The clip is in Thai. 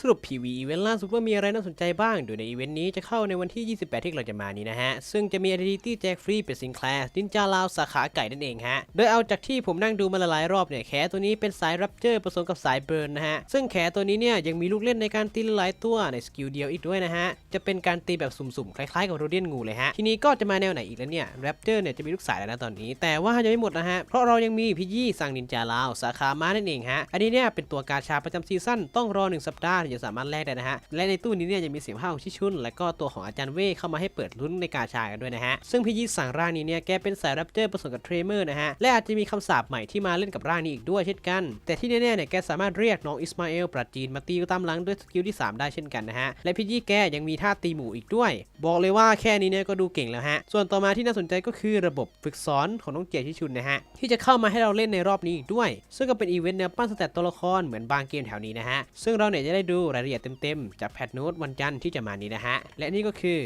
สรุป PV อีเวนต์ล่าสุดว่ามีอะไรน่าสนใจบ้าง โดยในอีเวนต์นี้จะเข้าในวันที่ 28 ที่เราจะมานี้นะฮะ ซึ่งจะมี Identity แจกฟรีเป็นซิงแคลร์ดินจาลาวสาขาไก่นั่นเองฮะ โดยเอาจากที่ผมนั่งดูมาหลายๆรอบเนี่ยแขตัวนี้เป็นสายรับเจอร์ผสมกับสายเบิร์นนะฮะ ซึ่งแขตัวนี้เนี่ยยังมีลูกเล่นในการตีหลายตัวในสกิลเดียวอีกด้วยนะฮะ จะเป็นการตีแบบสุ่มๆคล้ายๆกับโรเดียนงูเลยฮะ ทีนี้ก็จะมาแนวไหนอีกแล้วเนี่ยแรปเจอร์เนี่ยจะมีลูกสายแล้วนะตอนนี้ แต่ว่ายังไม่หมดนะฮะ เพราะเรายังมีพี่ยี่สั่งนินจาลาวสาขาม้านั่นเองฮะ อันนี้เนี่ยเป็นตัวกาชาประจำซีซั่นต้องรอ1สัปดาห์ถึงจะสามารถแลกได้นะฮะ และในตู้นี้เนี่ยยังมีเสียงภาคของชิชุน และก็ตัวของอาจารย์เว่เข้ามาให้เปิดลุ้นในกาชากันด้วยนะฮะ ซึ่งพี่ยี่สั่งร่างนี้เนี่ยแกเป็นสายแรปเจอร์ผสมกับเทรเมอร์นะฮะ และอาจจะมีคำสาปใหม่ที่มาเล่นกับร่างนี้อีกด้วยเช่นกัน แต่ที่แน่ๆเนี่ยแกสามารถเรียกน้องอิสมาเอลปราจีนมาตีตามหลังด้วยสกิลที่ 3 ได้เช่นกันนะฮะ และพี่ยี่แกยังมีท่าตีหมู่อีกด้วย บอกเลยว่าแค่นี้เนี่ยก็ดูเก่งแล้วฮะ ส่วนต่อมาที่น่าสนใจก็คือระบบฝึกสอนของน้องเจียชิชุนนะฮะที่จะเข้ามาให้เราเล่นในรอบนี้อีกด้วย ซึ่งก็เป็นอีเวนต์แนวปั้นสแตตตัวละครเหมือนบางเกมแถวนี้นะฮะซึ่งเราเนี่ยจะได้ดูรายละเอียดเต็มๆ จากแพทโน้ตวันจันทร์ที่จะมานี้นะฮะ และนี่ก็คือ